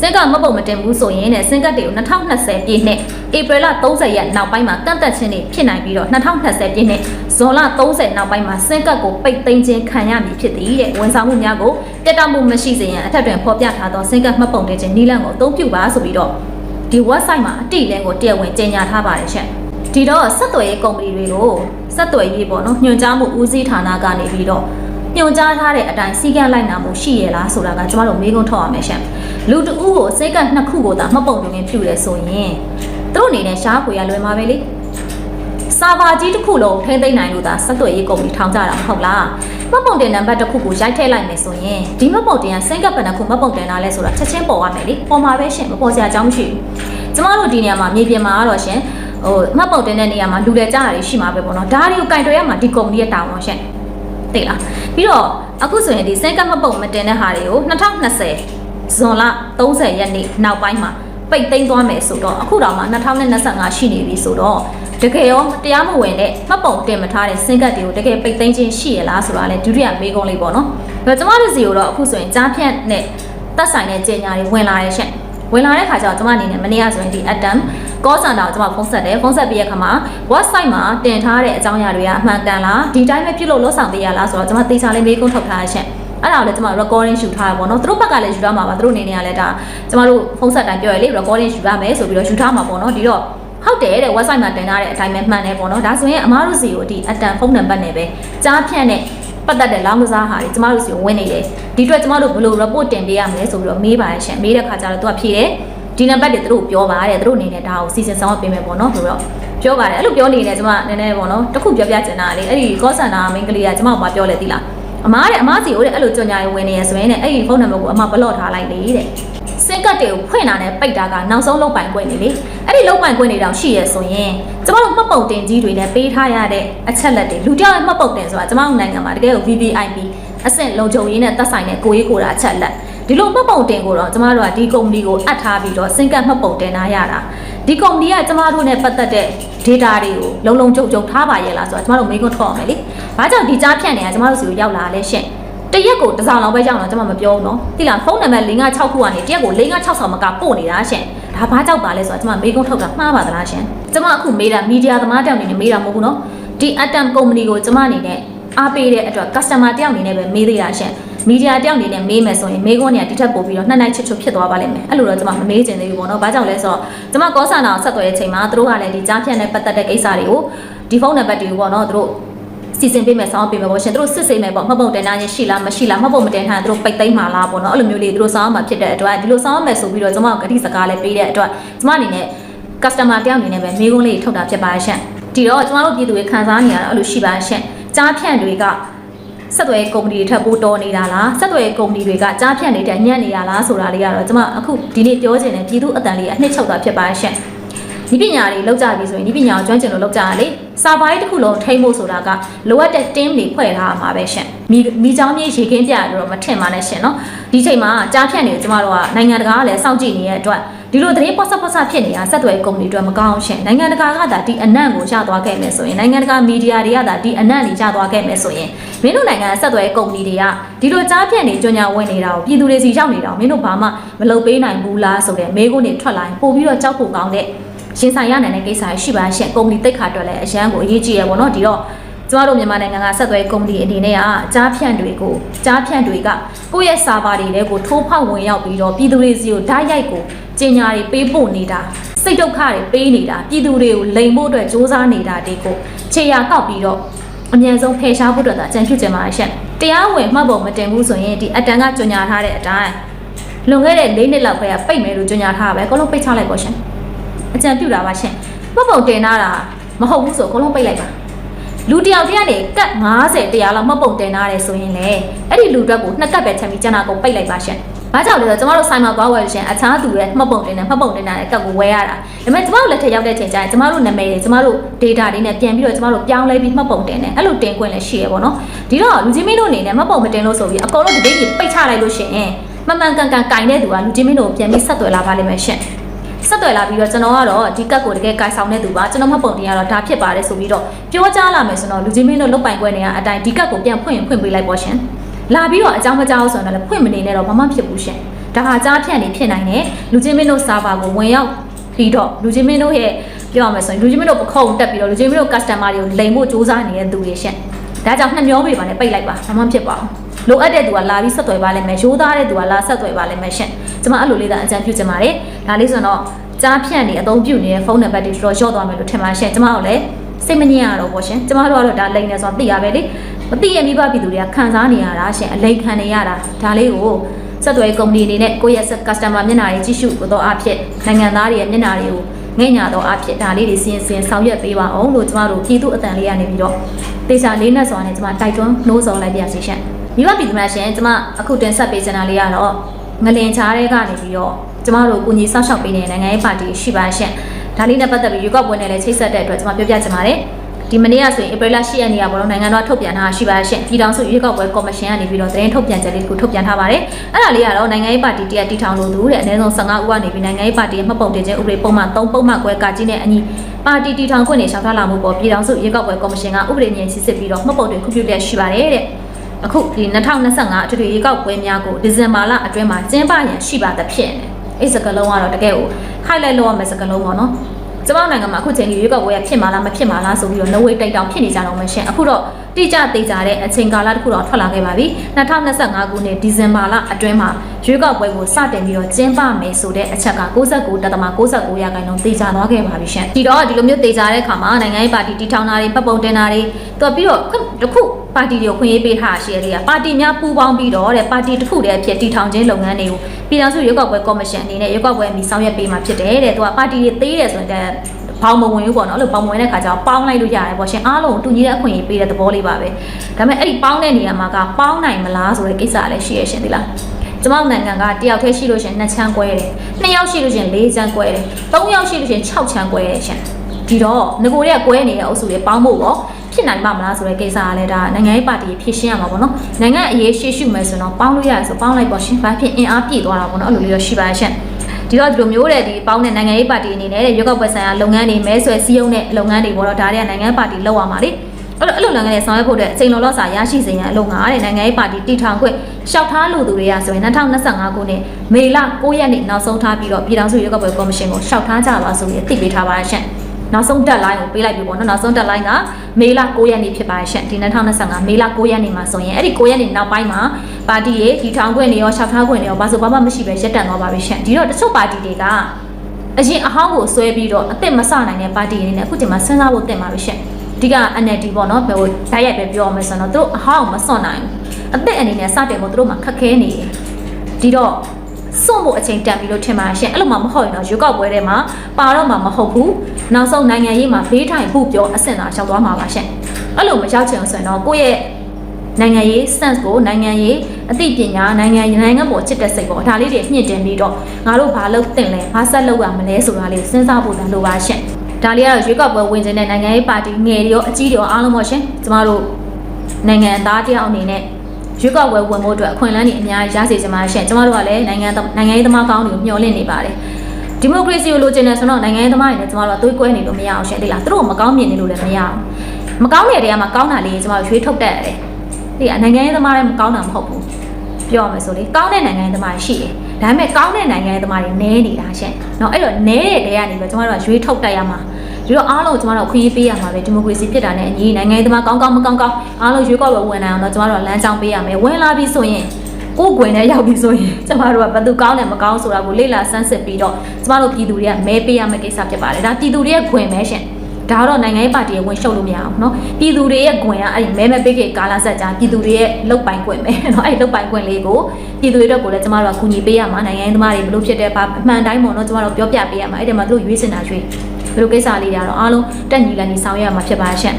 စင်ကမပုံမတင်ဘူးဆိုရင်တဲ့စင်ကတ်တွေကို2020ပြည့်နှစ်ဧပြီလ30ရက်နောက်ပိုင်းမှာကန့်သက်ခြင်းတွေဖြစ်နိုင်ပြီးတော့2020ပြည့်နှစ်ဇွန်လ30နောက်ပိုင်းမှာစင်ကတ်ကိုပိတ်သိမ်းခြင်းခံရမည်ဖြစ်သည်တဲ့ဝန်ဆောင်မှုများကိုပြတ်တောက်မှုမရှိစေရန်အထက်တွင်ဖော်ပြထားသောစင်ကတ်မှတ်ပုံတင်ခြင်းနည်းလမ်းကိုအသုံးပြုပါဆိုပြီးတော့ဒီ website မှာအတိအလင်းကိုတရားဝင်ကြေညာထားပါတယ်ရှင် ဒီတော့ဆက်သွယ်ရေးကုမ္ပဏီတွေကိုဆက်သွယ်ရေးပေါ့နော်ညွှန်ကြားမှုဦးစီးဌာနကနေပြီးတော့ညွှန်ကြားထားတဲ့အတိုင်းစီကံလိုက်နာမှုရှိရလားဆိုတာကကျမတို့မေးခွန်းထုတ်ရမယ်ရှင်လူတဦးကိုစိတ်ကနှစ်ခုကိုသာမှတ်ပုံတင်ပြုတယ်ဆိုရင်သူတို့အနေနဲ့ရှားခွေရလွယ်မှာပဲလေဆာဗာကြီးတစ်ခုလုံးထိမ့်သိမ့်နိုင်လို့သာဆက်သွယ်ရေးကုမ္ပဏီထောင်ကြတာမဟုတ်လားမှတ်ပုံတင်နံပါတ်တစ်ခုကိုရိုက်ထည့်လိုက်မယ်ဆိုရင်ဒီမှတ်ပုံတင်ကစိတ်ကဘယ်နှခုမှတ်ပုံတင်တာလဲဆိုတာချက်ချင်းပေါ်ရမယ်လေပေါ်မှာပဲရှင်မပေါ်စရာအကြောင်းမရှိဘူးကျမတို့ဒီနေရာမှာမြေပြင်မှာကတော့ရှင် ဟိုမှတ်ပုံတင်တဲ့နေရာမှာလူတွေကြားတာတွေရှိမှာပဲပေါ့နော်ဒါတွေကိုကင်တွယ်ရမှာဒီကုမ္ပဏီရဲ့တာဝန်ရှင်သိလားပြီးတော့အခုဆိုရင်ဒီစင်ကတ်မပုံမတင်တဲ့ဟာတွေကို2020ဇွန်လ30ရက်နေ့နောက်ပိုင်းမှာပိတ်သိမ်းသွားမယ်ဆိုတော့အခုတော့မှ2025ရှိနေပြီဆိုတော့တကယ်ရောတရားမဝင်တဲ့မှတ်ပုံတင်မထားတဲ့စင်ကတ်တွေကိုတကယ်ပိတ်သိမ်းခြင်းရှိရလားဆိုတာလည်းဒုတိယမေးခွန်းလေးပေါ့နော်ဒါကျမတို့စီကိုတော့အခုဆိုရင်ကြားဖြတ်နဲ့တက်ဆိုင်တဲ့ကြေညာတွေဝင်လာတဲ့ရှင့်ဝင်လာတဲ့ခါကျတော့ကျမအနေနဲ့မနေ့ကဆိုရင်ဒီ atom call center ကိုကျမဖုန်းဆက်တယ်ဖုန်းဆက်ပြီးတဲ့ခါမှာ website မှာတင်ထားတဲ့အကြောင်းအရာတွေကအမှန်ကန်လားဒီတိုင်းပဲပြုလုပ်လို့ဆောင်သေးရလားဆိုတော့ကျမသေချာလေးမေးခွန်းထုတ်ထားရရှင့်အဲ့ဒါကိုလည်းကျမ recording ယူထားရပါတော့သူတို့ဘက်ကလည်းယူထားမှာပါသူတို့အနေနဲ့ကလည်းဒါကျမတို့ဖုန်းဆက်တိုင်းပြောရလေ recording ယူရမယ်ဆိုပြီးတော့ယူထားမှာပေါ့နော်ဒီတော့ဟုတ်တယ်တဲ့ website မှာတင်ထားတဲ့အတိုင်းပဲမှန်တယ်ပေါ့နော်ဒါဆိုရင်အမားတို့စီကိုဒီအတန်ဖုန်းနံပါတ်နဲ့ပဲကြားဖြန့်တဲ့ပတ်သက်တဲ့လောင်းကစားဟာတွေကျမတို့စီကိုဝင်နေတယ်ဒီအတွက်ကျမတို့ဘယ်လို report တင်ပေးရမလဲဆိုပြီးတော့မေးပါရရှင်မေးတဲ့ခါကျတော့သူကဖြေတယ် ဒီနံပါတ်တွေသူတို့ပြောပါတယ်သူတို့အနေနဲ့ဒါကိုစီစဉ်ဆောင်ပေးမယ်ပေါ့နော်ဆိုတော့ပြောပါတယ်အဲ့လိုပြောနေတယ်ကျမနည်းနည်းပေါ့နော်တခုပြောပြချင်တာလေအဲ့ဒီ call center မင်းကလေးကကျမကပြောလဲသိလားအမားတဲ့အမားစီကိုတဲ့အဲ့လိုကြော်ညာရေးဝင်နေရဆိုရင်တဲ့အဲ့ဒီဖုန်းနံပါတ်ကိုအမဘလော့ထားလိုက်လေတဲ့စင်ကတ်တွေကိုဖွင့်တာနဲ့ပိတ်တာကနောက်ဆုံးလောက်ပိုင်ခွင့်နေလေအဲ့ဒီလောက်ပိုင်ခွင့်တွေတောင်ရှိရဆိုရင်ကျမတို့မှတ်ပုံတင်ကြီးတွေနဲ့ပေးထားရတဲ့အချက်လက်တွေလူတစ်ယောက်ရဲ့မှတ်ပုံတင်ဆိုတာကျမတို့နိုင်ငံမှာတကယ်ကို VVIP အဆင့်လုံခြုံရေးနဲ့သက်ဆိုင်တဲ့ကိုရေးကိုတာအချက်လက် ဒီလိုမှတ်ပုံတင်ကိုတော့ကျမတို့ကဒီကုမ္ပဏီကိုအပ်ထားပြီးတော့စင်ကတ်မှတ်ပုံတင်ထားရတာဒီကုမ္ပဏီကကျမတို့နဲ့ပတ်သက်တဲ့ data တွေကိုလုံလုံခြုံခြုံထားပါရဲ့လားဆိုတော့ကျမတို့မေးခွန်းထုတ်အောင်မယ်လေ။ဘာကြောင့်ဒီကြားဖြန့်နေတာကျမတို့စီကိုရောက်လာလဲရှင့်။တရက်ကိုတစ်စောင်လောက်ပဲရောက်တော့ကျမမပြောဘူးနော်။သိလားဖုန်းနံပါတ်556ခုကနေတရက်ကို556ဆောင်မကပို့နေတာရှင့်။ဒါဘာကြောင့်ပါလဲဆိုတော့ကျမမေးခွန်းထုတ်တာမှားပါသလားရှင့်။ကျမအခုမေးတာမီဒီယာသမားတောင်နေနဲ့မေးတာမဟုတ်ဘူးနော်။ဒီ Atom Company ကိုကျမအနေနဲ့အားပေးတဲ့အတွက် customer တယောက်အနေနဲ့ပဲမေးသေးတာရှင့်။ မီဒီယာတယောက်အနေနဲ့မေးမယ်ဆိုရင်မေးခွန်းတွေကဒီထက်ပိုပြီးတော့နှစ်နိုင်ချစ်ချွတ်ဖြစ်သွားပါလိမ့်မယ်အဲ့လိုတော့ကျွန်မမမေးချင်သေးဘူးပေါ့နော်ဘာကြောင့်လဲဆိုတော့ကျွန်မကောဆာနာကိုဆက်သွယ်တဲ့အချိန်မှာသူတို့ကလည်းဒီကြားဖြတ်နဲ့ပတ်သက်တဲ့ကိစ္စတွေကိုဒီဖုန်းနံပါတ်တွေကိုပေါ့နော်သူတို့စီစဉ်ပေးမယ်ဆောင်းပေးမယ်ပေါ့ရှင်သူတို့စစ်ဆေးမယ်ပေါ့မှတ်ပုံတင်ထားခြင်းရှိလားမရှိလားမှတ်ပုံမတင်ထားရင်သူတို့ပိတ်သိမ်းမှာလားပေါ့နော်အဲ့လိုမျိုးလေးသူတို့ဆောင်းမှာဖြစ်တဲ့အတွက်ဒီလိုဆောင်းမယ်ဆိုပြီးတော့ကျွန်မကဂတိစကားလည်းပေးတဲ့အတွက်ကျွန်မအနေနဲ့ customer တယောက်အနေနဲ့ပဲမေးခွန်းလေးထုတ်တာဖြစ်ပါရှင့်ဒီတော့ကျွန်တော်တို့ပြည်သူတွေခံစားနေရတာအဲ့လိုရှိပါရှင့်ကြားဖြန့်တွေက ဆက်သွယ်ကုမ္ပဏီတွေထပ်ပိုးတော်နေတာလားဆက်သွယ်ကုမ္ပဏီတွေကကြားဖြန့်နေတဲ့ညံ့နေရလားဆိုတာလေးကတော့ကျွန်မအခုဒီနေ့ပြောချင်တဲ့ပြည်သူအတန်လေးအနှစ်ချုပ်တာဖြစ်ပါရှင့်ဒီပညာတွေလောက်ကြပြီဆိုရင်ဒီပညာကိုကျွမ်းကျင်လို့လောက်ကြရလေစာပိုင်းတစ်ခုလုံးထိမ့်ဖို့ဆိုတာကလိုအပ်တဲ့ team တွေဖွဲ့ထားရမှာပဲရှင်မိမိချောင်းမြေရေခင်းပြရလို့တော့မထင်ပါနဲ့ရှင်เนาะဒီချိန်မှာကြားဖြန့်တွေကိုကျမတို့ကနိုင်ငံတကာကလည်းစောင့်ကြည့်နေတဲ့အတွက် ဒီလိုသတင်းပေါ့ဆပ်ပေါ့ဆပ်ဖြစ်နေတာဆက်သွယ်ကုမ္ပဏီတွေမကောင်းရှင်နိုင်ငံတကာကသာဒီအနံ့ကိုရသွားခဲ့မယ်ဆိုရင်နိုင်ငံတကာမီဒီယာတွေကသာဒီအနံ့တွေရသွားခဲ့မယ်ဆိုရင်မင်းတို့နိုင်ငံဆက်သွယ်ကုမ္ပဏီတွေကဒီလိုကြားဖြန့်နေကြညာဝင်နေတာကိုပြည်သူတွေစီရောက်နေတာကိုမင်းတို့ဘာမှမလုပ်ပေးနိုင်ဘူးလားဆိုတဲ့မေးခွန်းတွေထွက်လာရင်ပို့ပြီးတော့ကြောက်ဖို့ကောင်းတဲ့ရှင်ဆိုင်ရနိုင်တဲ့ကိစ္စရှိပါရှင်ကုမ္ပဏီတိတ်ခါအတွက်လည်းအရန်ကိုအရေးကြီးရပေါ့နော်ဒီတော့ကျမတို့မြန်မာနိုင်ငံကဆက်သွယ်ကုမ္ပဏီအနေနဲ့ကကြားဖြန့်တွေကိုကြားဖြန့်တွေကကိုယ့်ရဲ့စာပါတွေထဲကိုထိုးဖောက်ဝင်ရောက်ပြီးတော့ပြည်သူတွေစီကိုဓာတ်ရိုက်ကို ကျင်ညာတွေပေးပို့နေတာစိတ်ဒုက္ခတွေပေးနေတာပြည်သူတွေကိုလိမ်ဖို့အတွက်စ조사နေတာတွေကိုခြေရာကောက်ပြီးတော့အမြန်ဆုံးဖယ်ရှားဖို့အတွက်သာအကြံပြုချင်ပါတယ်ရှင့်တရားဝင်မှတ်ပုံမတင်ဘူးဆိုရင်ဒီအတန်ကကြညာထားတဲ့အတိုင်းလွန်ခဲ့တဲ့၄နှစ်လောက်ပဲပိတ်မယ်လို့ကြညာထားတာပဲအကုန်လုံးပိတ်ချလိုက်ပါရှင်အကြံပြုတာပါရှင်မှတ်ပုံတင်ထားတာမဟုတ်ဘူးဆိုအကုန်လုံးပိတ်လိုက်ပါလူတယောက်တည်းကနေကတ်90တရားလောက်မှတ်ပုံတင်ထားတယ်ဆိုရင်လေအဲ့ဒီလူအတွက်ကိုနှစ်ကတ်ပဲချက်ပြီးကျန်တာကိုပိတ်လိုက်ပါရှင်။ ဘာကြောင့်လဲဆိုတော့ကျမတို့ဆိုင်မှာသွားဝယ်ရှင်အခြားသူရဲ့မှတ်ပုံတင်တဲ့မှတ်ပုံတင်တဲ့ကတ်ကိုဝယ်ရတာ။ဒါပေမဲ့ကျမတို့လက်ထက်ရောက်တဲ့ချိန်ကျရင်ကျမတို့နာမည်တွေကျမတို့ data တွေနဲ့ပြန်ပြီးတော့ကျမတို့ပြောင်းလဲပြီးမှတ်ပုံတင်တယ်။အဲ့လိုတင်ခွင့်လည်းရှိရပေါ့နော်။ဒီတော့လူချင်းမင်းတို့အနေနဲ့မှတ်ပုံမတင်လို့ဆိုပြီးအကုန်လုံးဒီဒိတ်ကြီးပိတ်ချလိုက်လို့ရှိရင်မှန်မှန်ကန်ကန်ကင်တဲ့သူကလူချင်းမင်းတို့ပြန်ပြီးဆက်သွယ်လာပါလိမ့်မယ်ရှင်ဆက်သွယ်လာပြီးတော့ကျွန်တော်ကတော့ဒီကတ်ကိုတကယ်ကင်ဆောင်တဲ့သူပါကျွန်တော်မှတ်ပုံတင်ရတော့ဒါဖြစ်ပါတယ်ဆိုပြီးတော့ပြောကြားလာမယ်ဆိုတော့လူချင်းမင်းတို့လုတ်ပိုင်ခွင့်နေရအတိုင်းဒီကတ်ကိုပြန်ဖွင့်ရင်ဖွင့်ပေးလိုက်ပေါ့ရှင် လာပြီးတော့အကြောင်းမကြောက်ဆိုတော့လည်းဖွင့်မနေနဲ့တော့ဘာမှဖြစ်ဘူးရှင်ဒါဟာကြားဖြန့်နေဖြစ်နိုင်တယ်လူချင်းမင်းတို့စာပါကိုဝင်ရောက်ပြီးတော့လူချင်းမင်းတို့ရဲ့ပြောရမယ်ဆိုရင်လူချင်းမင်းတို့ပခုံးတက်ပြီးတော့လူချင်းမင်းတို့ customer တွေကိုလိမ်ဖို့စူးစမ်းနေတဲ့သူတွေရှင်ဒါကြောင့်နှစ်မျောပေပါနဲ့ပိတ်လိုက်ပါဘာမှဖြစ်ပါဘူးလိုအပ်တဲ့သူကလာပြီးဆက်သွယ်ပါလိမ့်မယ်ရိုးသားတဲ့သူကလာဆက်သွယ်ပါလိမ့်မယ်ရှင်ကျွန်မအဲ့လိုလေးသာအကြံပြုချင်ပါတယ်ဒါလေးဆိုတော့ကြားဖြန့်နေအသုံးပြုနေတဲ့ဖုန်းနံပါတ်တွေတော်တော်ရော့သွားမယ်လို့ထင်ပါရှင်ကျွန်မတို့လည်းစိတ်မငြင်းရတော့ပေါ့ရှင်ကျွန်မတို့ကတော့ဒါလိမ်နေဆိုတော့သိရပဲလေ မသိရမိဘပြည်သူတွေကခံစားနေရတာရှင်အလိမ်ခံနေရတာဒါလေးကိုဆက်သွယ်ကုမ္ပဏီအနေနဲ့ကိုယ့်ရဲ့ customer မျက်နှာတွေကြည့်ရှုတော့အဖြစ်နိုင်ငံသားတွေရဲ့မျက်နှာတွေကိုငဲ့ညာတော့အဖြစ်ဒါလေးတွေစီရင်စီရင်ဆောင်ရွက်ပေးပါအောင်လို့ကျွန်မတို့ပြည်သူအတန်လေးရနေပြီးတော့တေချာလေးနဲ့စွာနဲ့ကျွန်မတိုက်တွန်းနှိုးဆော်လိုက်ပါစီရှင်မိဘပြည်သူများရှင်ကျွန်မအခုတင်ဆက်ပေးချင်တာလေးကတော့ငလင်ချားတဲ့ကနေပြီးတော့ကျမတို့ကိုကြီးဆောက်ရှောက်ပေးနေတဲ့နိုင်ငံရေးပါတီရှိပါရှင်ဒါလေးနဲ့ပတ်သက်ပြီးရွေးကောက်ပွဲနဲ့လည်းချိတ်ဆက်တဲ့အတွက်ကျွန်မပြောပြချင်ပါတယ် ဒီမနေ့ကဆိုရင်ဧပြီလ10ရက်နေ့ကဘောလုံးနိုင်ငံတော်ထုတ်ပြန်ထားရှိပါရှင်ပြည်ထောင်စုရွေးကောက်ပွဲကော်မရှင်ကနေပြီးတော့သတင်းထုတ်ပြန်ချက်လေးတစ်ခုထုတ်ပြန်ထားပါတယ်အဲ့ဒါလေးကတော့နိုင်ငံရေးပါတီတရားတည်ထောင်လို့သူတဲ့အနည်းဆုံး15ဦးကနေပြီးနိုင်ငံရေးပါတီရဲ့မှတ်ပုံတင်ခြင်းဥပဒေပုံမှန်3ပုံမှန်ခွဲကကြီးနဲ့အညီပါတီတည်ထောင်ခွင့်နဲ့ရှောက်ထားလာမှုပေါ်ပြည်ထောင်စုရွေးကောက်ပွဲကော်မရှင်ကဥပဒေညင်စစ်စစ်ပြီးတော့မှတ်ပုံတင်ခွင့်ပြုလက်ရှိပါတယ်တဲ့အခုဒီ2025အထွေထွေရွေးကောက်ပွဲများကိုဒီဇင်ဘာလအတွင်းမှာကျင်းပရန်ရှိပါသဖြင့်အဲ့စကလုံးကတော့တကယ်ကို highlight လုပ်ရမယ့်စကလုံးပေါ့နော် ကျမနိုင်ငံမှာအခုချိန်ကြီးရွေးကောက်ပွဲရဖြစ်မှာလားမဖြစ်မှာလားဆိုပြီးတော့ no way တိတ်တောင်ဖြစ်နေကြတော့မှရှင်အခုတော့ တိကျသေးကြတဲ့အချိန်ကာလတစ်ခုတော့ထွက်လာခဲ့ပါပြီ2025ခုနှစ်ဒီဇင်ဘာလအတွင်းမှာရွေးကောက်ပွဲကိုစတင်ပြီးတော့ကျင်းပမယ်ဆိုတဲ့အချက်က69.69ရာခိုင်နှုန်းသေချာသွားခဲ့ပါပြီရှင်ဒီတော့ဒီလိုမျိုးသေချာတဲ့အခါမှာနိုင်ငံရေးပါတီတီထောင်တာတွေပတ်ပုံတင်တာတွေသူကပြီးတော့တခုပါတီတွေကိုခွင့်ရေးပေးထားရှိရတဲ့ပါတီများပူးပေါင်းပြီးတော့တဲ့ပါတီတစ်ခုတည်းအဖြစ်တီထောင်ခြင်းလုပ်ငန်းတွေကိုပြည်ထောင်စုရွေးကောက်ပွဲကော်မရှင်အနေနဲ့ရွေးကောက်ပွဲအမီဆောင်ရွက်ပေးမှာဖြစ်တယ်တဲ့သူကပါတီတွေသေးတယ်ဆိုရင် ဘောင်မဝင်ဘူးပေါ့နော်အဲ့လိုဘောင်မဝင်တဲ့ခါကျတော့ပေါင်းလိုက်လို့ရတယ်ပေါ့ရှင်အားလုံးတူညီတဲ့အခွင့်အရေးပေးတဲ့သဘောလေးပါပဲဒါပေမဲ့အဲ့ဒီပေါင်းတဲ့နေရာမှာကပေါင်းနိုင်မလားဆိုတဲ့ကိစ္စလည်းရှိရရှင်ဒီလားကျမတို့နိုင်ငံကတယောက်တည်းရှိလို့ရှင်နှစ်ချမ်းကွဲတယ်နှစ်ယောက်ရှိလို့ရှင်လေးချမ်းကွဲတယ်သုံးယောက်ရှိလို့ရှင်6ချမ်းကွဲတယ်ရှင်ဒီတော့ငကိုတွေကကွဲနေတဲ့အုပ်စုတွေပေါင်းဖို့ရောဖြစ်နိုင်ပါမလားဆိုတဲ့ကိစ္စကလည်းဒါနိုင်ငံရေးပါတီဖြည့်ရှင်းရမှာပေါ့နော်နိုင်ငံအရေးရှေ့ရှုမယ်ဆိုတော့ပေါင်းလို့ရတယ်ဆိုပေါင်းလိုက်ပေါ့ရှင်ဘာဖြစ်အင်အားပြည့်သွားတာပေါ့နော်အဲ့လိုလေးတော့ရှိပါရဲ့ရှင် ဒီတော့ဒီလိုမျိုးတဲ့ဒီပေါင်းတဲ့နိုင်ငံရေးပါတီအနေနဲ့ရွေးကောက်ပွဲဆိုင်ရာလုပ်ငန်းတွေမဲဆွယ်စည်းရုံးတဲ့လုပ်ငန်းတွေပေါ့တော့ဒါတွေကနိုင်ငံပါတီလောက်ရမှာလေအဲ့လိုအဲ့လိုလုပ်ငန်းတွေဆောင်ရွက်ဖို့အတွက်အချိန်လောလောစာရရှိစေရန်အလုပ်ငါတဲ့နိုင်ငံရေးပါတီတည်ထောင်ခွင့်ရှောက်ထားလို့သူတွေကဆိုရင်2025ခုနှစ်မေလ9ရက်နေ့နောက်ဆုံးထားပြီးတော့ပြည်ထောင်စုရွေးကောက်ပွဲကော်မရှင်ကိုရှောက်ထားကြပါဆိုပြီးသိပေးထားပါရှင့် နောက်ဆုံးတက်လိုင်းကိုပေးလိုက်ပြီပေါ့နော်နောက်ဆုံးတက်လိုင်းကမေလ9ရက်နေ့ဖြစ်ပါရှင့်ဒီ2025မေလ9ရက်နေ့မှာဆိုရင်အဲ့ဒီ9ရက်နေ့နောက်ပိုင်းမှာပါတီရဲ့ဒီထောင်ခွင့်တွေရောရှောက်ထားခွင့်တွေရောဘာဆိုဘာမှမရှိပဲရက်တန့်သွားပါပြီရှင့်ဒီတော့တချို့ပါတီတွေကအရင်အဟောင်းကိုဆွဲပြီးတော့အစ်စ်မဆနိုင်တဲ့ပါတီတွေနဲ့အခုချိန်မှာစဉ်းစားဖို့တင်ပါပြီရှင့်အဓိက NLD ပေါ့နော်ဘယ်လိုဓာတ်ရိုက်ပဲပြောရမယ်ဆိုတော့သူတို့အဟောင်းမစွန့်နိုင်ဘူးအစ်စ်အနေနဲ့စတင်ဖို့သူတို့မှခက်ခဲနေတယ်ဒီတော့စွန့်ဖို့အချိန်တန်ပြီလို့ထင်ပါရှင်အဲ့လိုမှမဟုတ်ရင်တော့ရွေးကောက်ပွဲထဲမှာပါတော့မှမဟုတ်ဘူး နောက်ဆုံးနိုင်ငံရေးမှာဘေးထိုင်ဖို့ပြောအဆင့်သာရှောက်သွားမှာပါရှင်အဲ့လိုမရောက်ချင်ဆိုရင်တော့ကိုယ့်ရဲ့နိုင်ငံရေး sense ကိုနိုင်ငံရေးအသိပညာနိုင်ငံနိုင်ငံပေါ်ချစ်တဲ့စိတ်ပေါ့ဒါလေးတွေညှင့်တင်ပြီးတော့ငါတို့ဘာလုပ်တင်လဲဘာဆက်လုပ်ရမလဲဆိုတာလေးစဉ်းစားဖို့လိုပါရှင်ဒါလေးကတော့ရွေးကောက်ပွဲဝင်ခြင်းတဲ့နိုင်ငံရေးပါတီငယ်တွေရောအကြီးတွေရောအားလုံးပေါ့ရှင်ကျမတို့နိုင်ငံသားတယောက်အနေနဲ့ရွေးကောက်ပွဲဝင်ဖို့အတွက်အခွင့်အလမ်းတွေအများကြီးရစေချင်ပါရှင်ကျမတို့ကလည်းနိုင်ငံနိုင်ငံရေးသမားကောင်းတွေကိုမျှော်လင့်နေပါတယ် ဒီမိုကရေစီကိုလိုချင်တယ်ဆိုတော့နိုင်ငံရေးသမားတွေနဲ့ကျမတို့ကသွေးကွဲနေလို့မရအောင်ရှင်ဒီလားသူတို့မကောင်းမြင်နေလို့လည်းမရအောင်မကောင်းတဲ့နေရာမှာကောင်းတာလေးကျမတို့ရွေးထုတ်တတ်ရတယ်ဒီကနိုင်ငံရေးသမားတွေမကောင်းတာမဟုတ်ဘူးပြောရမယ်ဆိုလေကောင်းတဲ့နိုင်ငံရေးသမားတွေရှိတယ်ဒါပေမဲ့ကောင်းတဲ့နိုင်ငံရေးသမားတွေနည်းနေတာရှင်เนาะအဲ့တော့နည်းတဲ့နေရာနေပြီးကျမတို့ကရွေးထုတ်တတ်ရမှာဒီတော့အားလုံးကျမတို့ခွင့်ရေးပေးရမှာပဲဒီမိုကရေစီဖြစ်တာနဲ့အညီနိုင်ငံရေးသမားကောင်းကောင်းမကောင်းကောင်းအားလုံးရွေးကောက်ပွဲဝင်နိုင်အောင်တော့ကျမတို့ကလမ်းကြောင်းပေးရမယ်ဝင်လာပြီဆိုရင် ကိုယ်ကွယ်နဲ့ရောက်ပြီဆိုရင်ကျမတို့ကဘယ်သူကောင်းတယ်မကောင်းဆိုတာကိုလေ့လာစမ်းစစ်ပြီးတော့ကျမတို့ပြည်သူတွေကမဲပေးရမယ့်ကိစ္စဖြစ်ပါတယ်ဒါပြည်သူတွေရဲ့ခွင့်ပဲရှင်ဒါတော့နိုင်ငံရေးပါတီရဲ့ဝင်ရှုပ်လို့မရအောင်เนาะပြည်သူတွေရဲ့ခွင့်ကအဲ့ဒီမဲမဲပေးကေကာလာဆက်ကြာပြည်သူတွေရဲ့လုတ်ပိုင်ခွင့်ပဲเนาะအဲ့ဒီလုတ်ပိုင်ခွင့်လေးကိုပြည်သူတွေအတွက်ကိုလည်းကျမတို့ကကူညီပေးရမှာနိုင်ငံရေးသမားတွေဘလို့ဖြစ်တဲ့ဘာအမှန်တိုင်းပေါ့เนาะကျမတို့ပြောပြပေးရမှာအဲ့ဒီမှာသူတို့ရွေးစင်တာရွေးဘလို့ကိစ္စလေးတွေကတော့အားလုံးတက်ညီလာနေဆောင်ရွက်ရမှာဖြစ်ပါရှင့်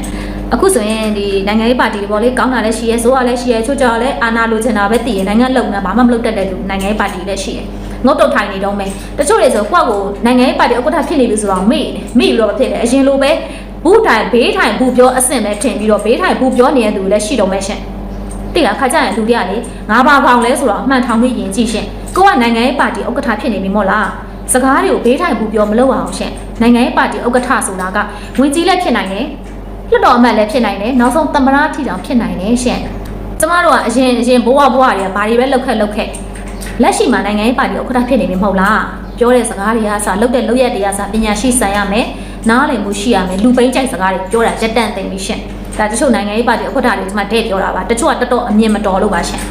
အခုဆိုရင်ဒီနိုင်ငံရေးပါတီတွေပေါ့လေကောင်းတာလည်းရှိရဲဆိုးတာလည်းရှိရဲချို့ကြော်လည်းအာဏာလိုချင်တာပဲတည်ရနိုင်ငံလုံနေဘာမှမလုပ်တတ်တဲ့လူနိုင်ငံရေးပါတီလည်းရှိရဲငုတ်တုတ်ထိုင်နေတော့မယ်တချို့တွေဆိုကိုယ့်ကိုနိုင်ငံရေးပါတီဥက္ကဋ္ဌဖြစ်နေပြီဆိုတော့မေ့တယ်မေ့ပြီးတော့ဖြစ်တယ်အရင်လိုပဲဘူးထိုင်ဘေးထိုင်ဘူးပြောအဆင့်ပဲထင်ပြီးတော့ဘေးထိုင်ဘူးပြောနေတဲ့သူလည်းရှိတော့မယ်ရှင်တိလားခါကြရင်လူတွေကလေငါဘာကောင်လဲဆိုတော့အမှန်ထောင်ပြီးရင်ကြည့်ရှင်ကိုကနိုင်ငံရေးပါတီဥက္ကဋ္ဌဖြစ်နေပြီမို့လားစကားတွေကိုဘေးထိုင်ပူပြောမလုပ်အောင်ရှင်နိုင်ငံရေးပါတီဥက္ကဋ္ဌဆိုတာကဝင်ကြီးလည်းဖြစ်နိုင်တယ် လွှတ်တော်အမတ်လည်းဖြစ်နိုင်တယ်နောက်ဆုံးသမ္မတထီတောင်ဖြစ်နိုင်တယ်ရှင်ကျမတို့ကအရင်အရင်ဘဝဘဝတွေကဘာတွေပဲလောက်ခက်လောက်ခက်လက်ရှိမှာနိုင်ငံရေးပါတီဥက္ကဋ္ဌဖြစ်နေပြီမဟုတ်လားပြောတဲ့စကားတွေကစလုပ်တဲ့လုပ်ရက်တွေကစပညာရှိဆန်ရမယ်နားလည်မှုရှိရမယ်လူပိန်းကြိုက်စကားတွေပြောတာရက်တန့်သိမ့်ပြီးရှင်ဒါတချို့နိုင်ငံရေးပါတီဥက္ကဋ္ဌတွေဒီမှာတဲ့ပြောတာပါတချို့ကတော်တော်အမြင်မတော်လို့ပါရှင်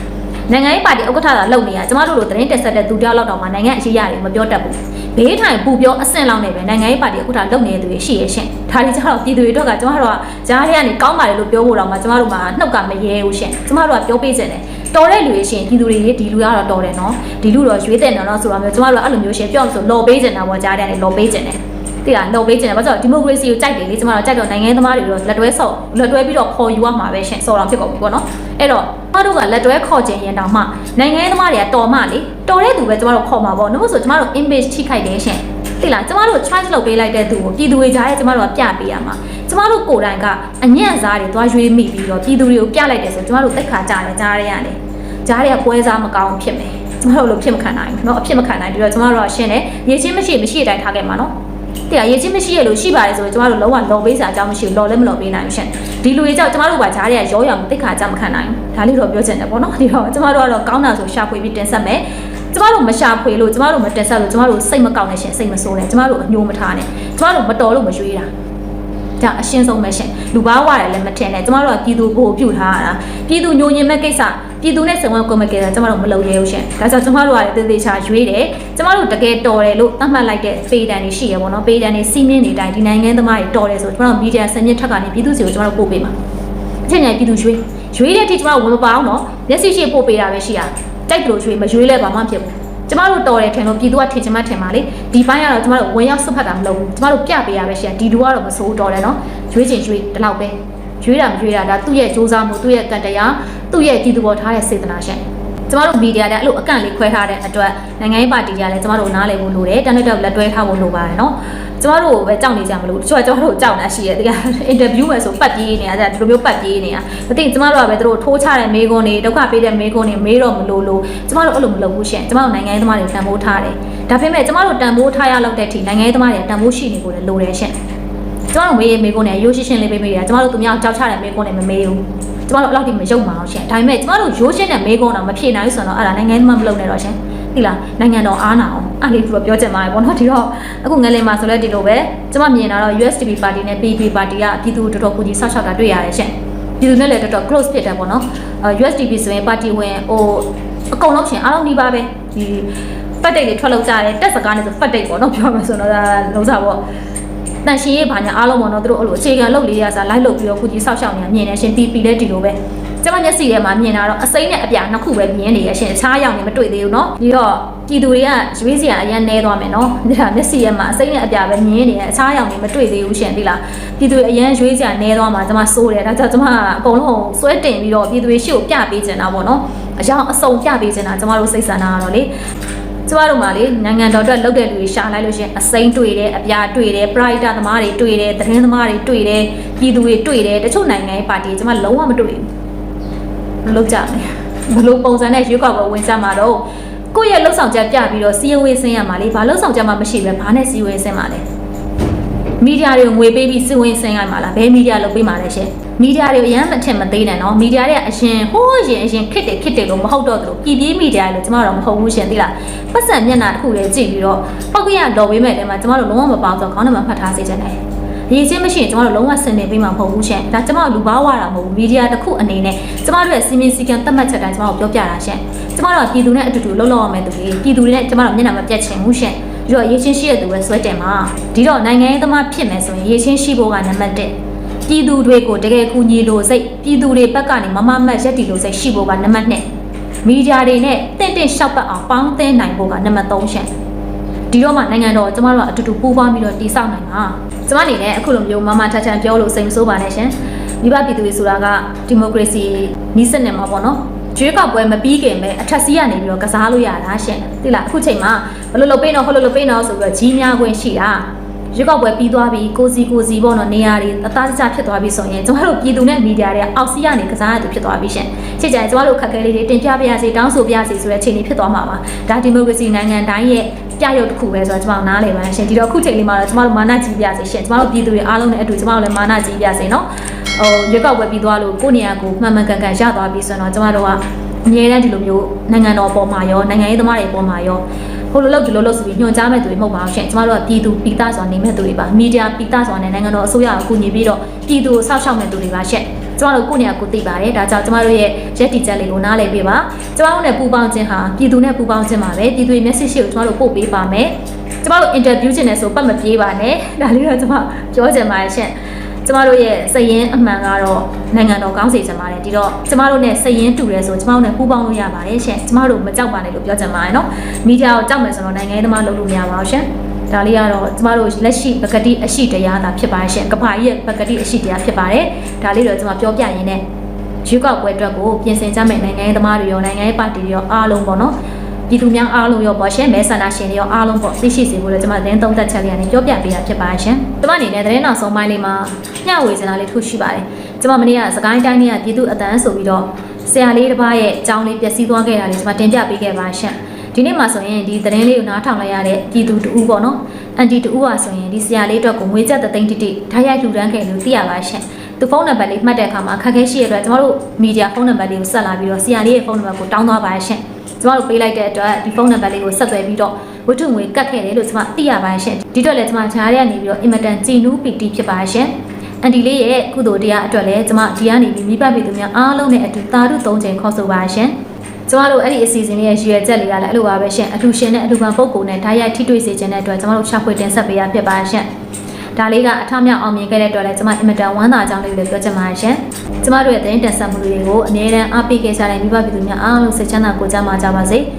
နိုင်ငံရေးပါတီဥက္ကဋ္ဌကလုပ်နေရကျမတို့လိုသတင်းတက်ဆက်တဲ့သူတယောက်လောက်တော့မှနိုင်ငံအရေးရတွေမပြောတတ်ဘူးဘေးထိုင်ပူပြောအဆင့်လောက်နေပဲနိုင်ငံရေးပါတီဥက္ကဋ္ဌလုပ်နေတဲ့သူတွေရှိရဲ့ရှင်ဒါတွေကျတော့ပြည်သူတွေတော့ကကျမတို့ကကြားထဲကနေကောင်းပါတယ်လို့ပြောဖို့တော့မှကျမတို့မှနှုတ်ကမရဲဘူးရှင်ကျမတို့ကပြောပေးခြင်းတယ်တော်တဲ့လူတွေရှင်ပြည်သူတွေဒီလူကတော့တော်တယ်နော်ဒီလူတော့ရွေးတဲ့နော်တော့ဆိုတော့မျိုးကျမတို့ကအဲ့လိုမျိုးရှင်ပြောဆိုလော်ပေးခြင်းတာပေါ့ကြားထဲကနေလော်ပေးခြင်းတယ် တိလာလော်ပေးခြင်းတယ်ဘာလို့ဒီမိုကရေစီကိုကြိုက်တယ်လေကျမတို့ကြိုက်တော့နိုင်ငံသမားတွေတော့လက်တွဲဆော့လက်တွဲပြီးတော့ခေါ်ယူရမှာပဲရှင်ဆော်တော်ဖြစ်ကုန်ပြီပေါ့နော်အဲ့တော့ကျမတို့ကလက်တွဲခေါ်ခြင်းရင်တောင်မှနိုင်ငံသမားတွေကတော်မှလေတော်တဲ့သူပဲကျမတို့ခေါ်မှာပေါ့နှုတ်ဆိုကျမတို့ image ထိခိုက်တယ်ရှင်တိလာကျမတို့ choice လုပ်ပေးလိုက်တဲ့သူကိုပြည်သူတွေကြားရဲ့ကျမတို့ကပြပေးရမှာကျမတို့ကိုယ်တိုင်ကအညံ့စားတွေသွားရွေးမိပြီးတော့ပြည်သူတွေကိုပြလိုက်တယ်ဆိုကျမတို့တက်ခါကြတယ်ကြားရရတယ်ကြားတွေကပွဲစားမကောင်းဖြစ်မယ်ကျမတို့လို့ဖြစ်မခံနိုင်ဘူးเนาะအဖြစ်မခံနိုင်ပြီးတော့ကျမတို့ကရှင်းတယ်ရေချင်းမရှိမရှိတဲ့အတိုင်းထားခဲ့မှာเนาะ တရားရေးချင်းမရှိရလို့ရှိပါတယ်ဆိုရင်ကျမတို့လုံးဝလော်ပေးစရာအကြောင်းမရှိဘူးလော်လည်းမလော်ပေးနိုင်ဘူးရှင်ဒီလူတွေကြောင့်ကျမတို့ကဂျားတွေကရောရောင်တိတ်ခါကြမခံနိုင်ဘူးဒါလေးတော့ပြောချင်တယ်ပေါ့နော်ဒီတော့ကျမတို့ကတော့ကောင်းတာဆိုရှာဖွေပြီးတင်ဆက်မယ်ကျမတို့မရှာဖွေလို့ကျမတို့မတင်ဆက်လို့ကျမတို့စိတ်မကောင်းနဲ့ရှင်စိတ်မဆိုးနဲ့ကျမတို့အညိုးမထားနဲ့ကျမတို့မတော်လို့မရွေးတာဒါအရှင်းဆုံးပဲရှင်လူဘာဝရတယ်လည်းမထင်နဲ့ကျမတို့ကပြည်သူဘို့ပြုတ်ထားရတာပြည်သူညိုညင်မဲ့ကိစ္စ ပြည်သူနဲ့စုံဝန်းကွန်မကဲတာကျမတို့မလုပ်ရဘူးရှင်ဒါကြောင့်ကျမတို့ကလည်းတေးသေးချာရွေးတယ်ကျမတို့တကယ်တော်တယ်လို့သတ်မှတ်လိုက်တဲ့ပေတန်တွေရှိရပေါ့နော်ပေတန်တွေစီးမြင့်နေတိုင်းဒီနိုင်ငံသမားတွေတော်တယ်ဆိုကျမတို့မီဒီယာစနစ်ထက်ကနေပြည်သူစီကိုကျမတို့ပို့ပေးမှာအချက်ညာပြည်သူရွေးရွေးတဲ့အထိကျမတို့ဝင်မပါအောင်နော်မျက်စိရှိပို့ပေးတာပဲရှိရတိုက်ကြလို့ရွေးမရွေးလဲဘာမှဖြစ်ဘူးကျမတို့တော်တယ်ထင်လို့ပြည်သူကထင်ချင်မှထင်ပါလေဒီပိုင်းကတော့ကျမတို့ဝင်ရောက်ဆွတ်ဖက်တာမလုပ်ဘူးကျမတို့ပြပေးရပဲရှိရဒီလူကတော့မစိုးတော်တယ်နော်ရွေးချင်ရွေးဒီလောက်ပဲ ရွေးတာမရွေးတာဒါသူ့ရဲ့စူးစမ်းမှုသူ့ရဲ့ကံတရားသူ့ရဲ့ဒီသူပေါ်ထားတဲ့စေတနာရှင်ကျမတို့မီဒီယာတဲ့အဲ့လိုအကန့်လေးခွဲထားတဲ့အတွက်နိုင်ငံရေးပါတီတွေကလည်းကျမတို့နားလည်ဖို့လိုတယ်တန်တဲ့တော့လက်တွဲထားဖို့လိုပါတယ်နော်ကျမတို့ပဲကြောက်နေကြမလို့တချို့ကကျမတို့ကြောက်နေတာရှိရဲ့တကယ်အင်တာဗျူးမယ်ဆိုပတ်ပြေးနေတာဒါဒီလိုမျိုးပတ်ပြေးနေတာမသိကျမတို့ကပဲသူတို့ထိုးချတဲ့မေးခွန်းတွေဒုက္ခပေးတဲ့မေးခွန်းတွေမေးတော့မလို့လို့ကျမတို့အဲ့လိုမလုပ်ဘူးရှင်ကျမတို့နိုင်ငံရေးသမားတွေတန်ဖိုးထားတယ်ဒါပေမဲ့ကျမတို့တန်ဖိုးထားရလောက်တဲ့အထိနိုင်ငံရေးသမားတွေတန်ဖိုးရှိနေဖို့လည်းလိုတယ်ရှင် ကျမတို့မေးရေးမေးခွန်းတွေရိုးရှင်းရှင်းလေးပေးမေးတာကျမတို့သူများကြောက်ချတဲ့မေးခွန်းတွေမမေးဘူးကျမတို့အဲ့လောက်ထိမယုံပါအောင်ရှင်ဒါပေမဲ့ကျမတို့ရိုးရှင်းတဲ့မေးခွန်းတော့မဖြေနိုင်ဘူးဆိုတော့အဲ့ဒါနိုင်ငံမှမလုပ်နဲ့တော့ရှင်ဒီလားနိုင်ငံတော်အားနာအောင်အဲ့လေးပြောချင်ပါတယ်ပေါ့နော်ဒီတော့အခုငလင်မှာဆိုလဲဒီလိုပဲကျမမြင်တာတော့ USDP ပါတီနဲ့ PDP ပါတီကပြည်သူတော်တော်ကူညီဆောက်ရှောက်တာတွေ့ရတယ်ရှင်ပြည်သူနဲ့လည်းတော်တော် close ဖြစ်တယ်ပေါ့နော်အဲ USDP ဆိုရင်ပါတီဝင်ဟိုအကုန်လုံးရှင်အားလုံးဒီပါပဲဒီဖတ်တိတ်တွေထွက်လောက်ကြတယ်တက်စကားနဲ့ဆိုဖတ်တိတ်ပေါ့နော်ပြောမှဆိုတော့ဒါလုံးစားပေါ့ တန်ရှင်ရေးဘာညာအားလုံးပေါ့နော်သူတို့အဲ့လိုအခြေခံလုပ်လေးရစားလိုက်လုပ်ပြီးတော့ခုကြီးဆောက်ရှောက်နေတာမြင်နေရှင် PP လည်းဒီလိုပဲကျမမျက်စိထဲမှာမြင်တာတော့အစိမ့်နဲ့အပြာနှစ်ခုပဲမြင်နေရရှင်အခြားရောင်နေမတွေ့သေးဘူးเนาะပြီးတော့ပြည်သူတွေကရွေးစရာအရင်နေသွားမယ်เนาะဒါမျက်စိထဲမှာအစိမ့်နဲ့အပြာပဲမြင်နေရအခြားရောင်နေမတွေ့သေးဘူးရှင်ဒီလားပြည်သူတွေအရင်ရွေးစရာနေသွားမှာကျမစိုးတယ်ဒါကြောင့်ကျမအကုန်လုံးဆွဲတင်ပြီးတော့ပြည်သူတွေရှေ့ကိုပြပေးချင်တာပေါ့เนาะအကြောင်းအစုံပြပေးချင်တာကျမတို့စိတ်ဆန္ဒကတော့လေ ကျမတို့မှလေနိုင်ငံတော်အတွက်လုပ်တဲ့လူတွေရှာလိုက်လို့ရှရင်အစိမ့်တွေ့တယ်အပြာတွေ့တယ် pride သမားတွေတွေ့တယ်သတင်းသမားတွေတွေ့တယ်ပြည်သူတွေတွေ့တယ်တချို့နိုင်ငံရေးပါတီကျမလုံးဝမတွေ့ဘူးဘယ်လိုလုပ်ကြမလဲဘယ်လိုပုံစံနဲ့ရွေးကောက်ပွဲဝင်စားမှာတော့ကိုယ့်ရဲ့လှုပ်ဆောင်ချက်ပြပြီးတော့စီးဝေးဆင်းရမှာလေဘာလှုပ်ဆောင်ချက်မှမရှိပဲဘာနဲ့စီးဝေးဆင်းမှာလဲ မီဒီယာတွေကိုငွေပေးပြီးစီးဝေးဆင်းရမှာလားဘယ်မီဒီယာလုပ်ပေးမှာလဲရှင်မီဒီယာတွေအရင်မထင်မသေးနဲ့နော်မီဒီယာတွေကအရင်ဟိုးရင်အရင်ခစ်တယ်ခစ်တယ်လို့မဟုတ်တော့သူပြည်ပြေးမီဒီယာလို့ကျမတို့မဟုတ်ဘူးရှင်သိလားပတ်စံမျက်နှာတစ်ခုလေးကြည့်ပြီးတော့ပောက်ကရလော်ပေးမဲ့တဲမှာကျမတို့လုံးဝမပေါအောင်ဆိုခေါင်းထဲမှာဖတ်ထားစေချင်တယ်ရည်ချင်းမရှိရင်ကျမတို့လုံးဝဆင်နေပေးမှာမဟုတ်ဘူးရှင်ဒါကျမတို့လူဘာဝတာမဟုတ်ဘူးမီဒီယာတစ်ခုအနေနဲ့ကျမတို့ရဲ့စီမင်းစီကံသတ်မှတ်ချက်တိုင်းကျမတို့ပြောပြတာရှင်ကျမတို့ကပြည်သူနဲ့အတူတူလှုပ်လှောက်ရမယ်သူတွေပြည်သူတွေနဲ့ကျမတို့မျက်နှာမပြတ်ချင်ဘူးရှင် ပြီးတော့ရေးချင်းရှိတဲ့သူပဲဆွဲတင်ပါဒီတော့နိုင်ငံရေးသမားဖြစ်မယ်ဆိုရင်ရေးချင်းရှိဖို့ကနံပါတ်1ပြည်သူတွေကိုတကယ်ကူညီလို့စိတ်ပြည်သူတွေဘက်ကနေမမမတ်ရက်တီလို့စိတ်ရှိဖို့ကနံပါတ်2မီဒီယာတွေနဲ့တင့်တင့်ရှောက်ပတ်အောင်ပေါင်းသင်းနိုင်ဖို့ကနံပါတ်3ရှင်ဒီတော့မှနိုင်ငံတော်ကျမတို့ကအတူတူပူးပေါင်းပြီးတော့တည်ဆောက်နိုင်မှာကျမအနေနဲ့အခုလိုမျိုးမမထထန်ပြောလို့စိတ်မဆိုးပါနဲ့ရှင်မိဘပြည်သူတွေဆိုတာကဒီမိုကရေစီနီးစနစ်မှာပေါ့နော် ကျွေးကောက်ပွဲမပြီးခင်ပဲအထက်စီးကနေပြီးတော့ကစားလို့ရတာရှင်သိလားအခုချိန်မှာဘယ်လိုလုပ်ပေးတော့ဟိုလိုလုပ်ပေးတော့ဆိုပြီးတော့ကြီးများခွင့်ရှိတာရွေးကောက်ပွဲပြီးသွားပြီကိုစီကိုစီပေါ့နော်နေရာတွေအသားတကျဖြစ်သွားပြီဆိုရင်ကျမတို့ပြည်သူနဲ့မီဒီယာတွေအောက်စီကနေကစားရသူဖြစ်သွားပြီရှင်ချစ်ကြရင်ကျမတို့ခက်ခဲလေးတွေတင်ပြပြရစီတောင်းဆိုပြရစီဆိုတဲ့အခြေအနေဖြစ်သွားမှာပါဒါဒီမိုကရေစီနိုင်ငံတိုင်းရဲ့ပြရုပ်တစ်ခုပဲဆိုတော့ကျမတို့နားလည်ပါရှင်ဒီတော့အခုချိန်လေးမှာတော့ကျမတို့မာနကြီးပြရစီရှင်ကျမတို့ပြည်သူတွေအားလုံးနဲ့အတူကျမတို့လည်းမာနကြီးပြရစီနော် ဟိုရွေးကောက်ပွဲပြီးသွားလို့ကိုယ့်နေရာကိုမှန်မှန်ကန်ကန်ရသွားပြီဆိုတော့ကျမတို့ကအမြဲတမ်းဒီလိုမျိုးနိုင်ငံတော်ပေါ်မှာရောနိုင်ငံရေးသမားတွေပေါ်မှာရောဟိုလိုလောက်ဒီလိုလောက်ဆိုပြီးညွှန်ကြားမဲ့သူတွေမဟုတ်ပါဘူးရှင်ကျမတို့ကပြည်သူပြည်သားစွာနေမဲ့သူတွေပါမီဒီယာပြည်သားစွာနဲ့နိုင်ငံတော်အစိုးရကိုကူညီပြီးတော့ပြည်သူကိုစောင့်ရှောက်မဲ့သူတွေပါရှင်ကျမတို့ကိုယ့်နေရာကိုသိပါတယ်ဒါကြောင့်ကျမတို့ရဲ့ရက်တီချက်လေးကိုနားလည်ပေးပါကျမတို့နဲ့ပူးပေါင်းခြင်းဟာပြည်သူနဲ့ပူးပေါင်းခြင်းပါပဲပြည်သူရဲ့ message ကိုကျမတို့ပို့ပေးပါမယ်ကျမတို့ interview ခြင်းနဲ့ဆိုပတ်မပြေးပါနဲ့ဒါလေးတော့ကျမပြောချင်ပါတယ်ရှင် ကျမတို့ရဲ့စည်ရင်အမှန်ကတော့နိုင်ငံတော်ကောင်းစေချင်ပါတယ်ဒီတော့ကျမတို့နဲ့စည်ရင်တူတယ်ဆိုကျမတို့နဲ့ပူးပေါင်းလို့ရပါတယ်ရှင်ကျမတို့မကြောက်ပါနဲ့လို့ပြောချင်ပါတယ်နော်မီဒီယာကိုကြောက်မယ်ဆိုတော့နိုင်ငံရေးသမားလုပ်လို့မရပါဘူးရှင်ဒါလေးကတော့ကျမတို့လက်ရှိပကတိအရှိတရားသာဖြစ်ပါရှင်ကဘာကြီးရဲ့ပကတိအရှိတရားဖြစ်ပါတယ်ဒါလေးတော့ကျမပြောပြရင်းနဲ့ရွေးကောက်ပွဲအတွက်ကိုပြင်ဆင်ကြမယ့်နိုင်ငံရေးသမားတွေရောနိုင်ငံရေးပါတီတွေရောအားလုံးပေါ့နော် ပြည်သူများအားလုံးရောပေါ့ရှင်မဲဆန္ဒရှင်တွေရောအားလုံးပေါ့သိရှိစေဖို့လည်းကျွန်မသတင်းသုံးသပ်ချက်လေးကနေပြောပြပေးတာဖြစ်ပါရှင်။ကျွန်မအနေနဲ့သတင်းနောက်ဆုံးပိုင်းလေးမှာမျှဝေစင်တာလေးထုတ်ရှိပါတယ်။ကျွန်မမနေ့ကစကိုင်းတိုင်းနဲ့ပြည်သူအတန်းဆိုပြီးတော့ဆရာလေးတစ်ပါးရဲ့အကြောင်းလေးပျက်စီးသွားခဲ့တာလေးကျွန်မတင်ပြပေးခဲ့ပါရှင်။ဒီနေ့မှာဆိုရင်ဒီသတင်းလေးကိုနားထောင်လိုက်ရတဲ့ပြည်သူတူပေါ့နော်။အန်တီတူကဆိုရင်ဒီဆရာလေးအတွက်ကိုငွေကျပ်သသိန်းတိတိဓာတ်ရိုက်လှူဒန်းခဲ့လို့သိရပါရှင်။သူဖုန်းနံပါတ်လေးမှတ်တဲ့အခါမှာခက်ခဲရှိတဲ့အတွက်ကျွန်တော်တို့မီဒီယာဖုန်းနံပါတ်လေးကိုဆက်လာပြီးတော့ဆရာလေးရဲ့ဖုန်းနံပါတ်ကိုတောင်းသွားပါရှင်။ ကျမတို့ပေးလိုက်တဲ့အတွက်ဒီဖုန်းနံပါတ်လေးကိုဆက်သွယ်ပြီးတော့ဝတ္ထုငွေကတ်ခဲ့တယ်လို့ကျမသိရပါရှင်ဒီတော့လည်းကျမဂျားရဲကနေပြီးတော့အင်မတန်ကြည်နူးပီတီဖြစ်ပါရှင်အန်ဒီလေးရဲ့ကုသိုလ်တရားအတွက်လည်းကျမဒီကနေပြီးမိဘပြည်သူများအားလုံးနဲ့အတူသာဓု၃ချိန်ခေါ်ဆိုပါရှင်ကျမတို့အဲ့ဒီအစီအစဉ်လေးရဲ့ရည်ရွယ်ချက်လေးကလည်းအဲ့လိုပါပဲရှင်အလှရှင်နဲ့အလှခံပုဂ္ဂိုလ်နဲ့ဓာတ်ရိုက်ထိတွေ့စေခြင်းတဲ့အတွက်ကျမတို့ရှာဖွေတင်ဆက်ပေးရဖြစ်ပါရှင် ဒါလေးကအထမြောက်အောင်မြင်ခဲ့တဲ့အတွက်လည်းကျမအင်မတန်ဝမ်းသာကြောင်းလေးကိုလည်းပြောချင်ပါတယ်ရှင်။ကျမတို့ရဲ့သတင်းတင်ဆက်မှုတွေကိုအမြဲတမ်းအားပေးခဲ့ကြတဲ့မိဘပြည်သူများအားလုံးစိတ်ချမ်းသာကိုယ်ကျန်းမာကြပါစေ။